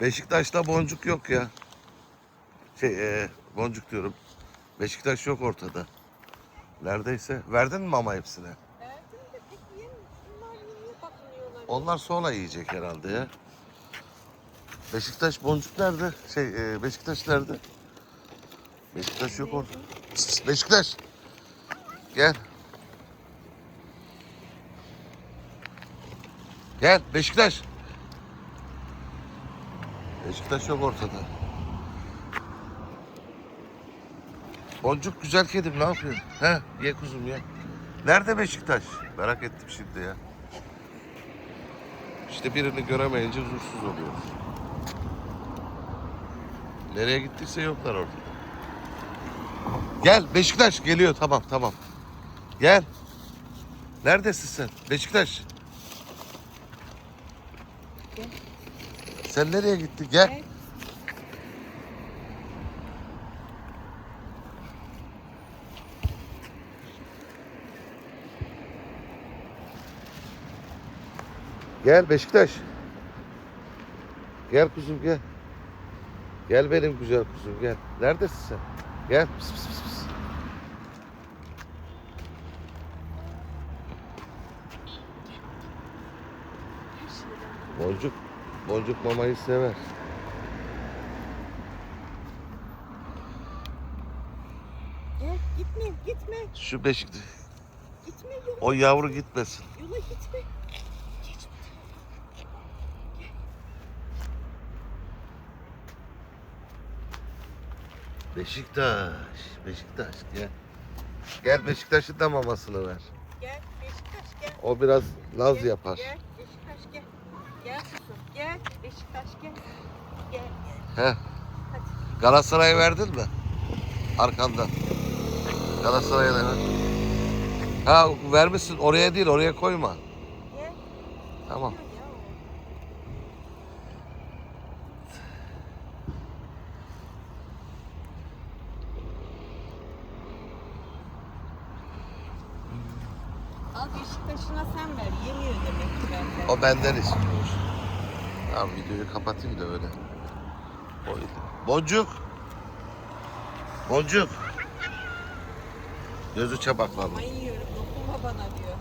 Beşiktaş'ta boncuk yok ya. Şey e, boncuk diyorum. Beşiktaş yok ortada. Neredeyse. Verdin mi mama hepsine? Verdim de pek yem, bunlar niye bakmıyorlar? Onlar sonra yiyecek herhalde ya. Beşiktaş boncuk nerede? Şey e, Beşiktaş nerede? Beşiktaş yok orada. Beşiktaş. Gel. Gel Beşiktaş. Beşiktaş yok ortada. Boncuk güzel kedim ne yapıyorsun? He ye kuzum ye. Nerede Beşiktaş? Merak ettim şimdi ya. İşte birini göremeyince huzursuz oluyoruz. Nereye gittiyse yoklar orada. Gel Beşiktaş geliyor tamam tamam. Gel. Neredesin sen? Beşiktaş. Gel. Sen nereye gittin? Gel. Gel. Gel Beşiktaş. Gel kuzum gel. Gel benim güzel kuzum gel. Neredesin sen? Gel. Pıs pıs pıs pıs. Boncuk. Boncuk mamayı sever. Gel gitme gitme Şu Beşiktaş. gitme yola, O yavru gitmesin. yola gitme. Geçme. Beşiktaş. Beşiktaş gel. Gel Beşiktaş'ın da mamasını ver. Gel Beşiktaş gel. O biraz naz Gel, yapar. Gel Beşiktaş gel. Gel kuzum gel Beşiktaş gel. He. Galatasaray'a verdin mi? Arkanda. Galatasaray'a da ver. Ha vermişsin oraya değil oraya koyma. Gel. Tamam. Al Beşiktaş'ına sen ver. Yemiyor demek ki benden. O benden istiyor. Tamam videoyu kapatayım da öyle. Oydu. Boncuk. Boncuk. Gözü çapaklandı. Ama yiyorum. Dokunma bana diyor.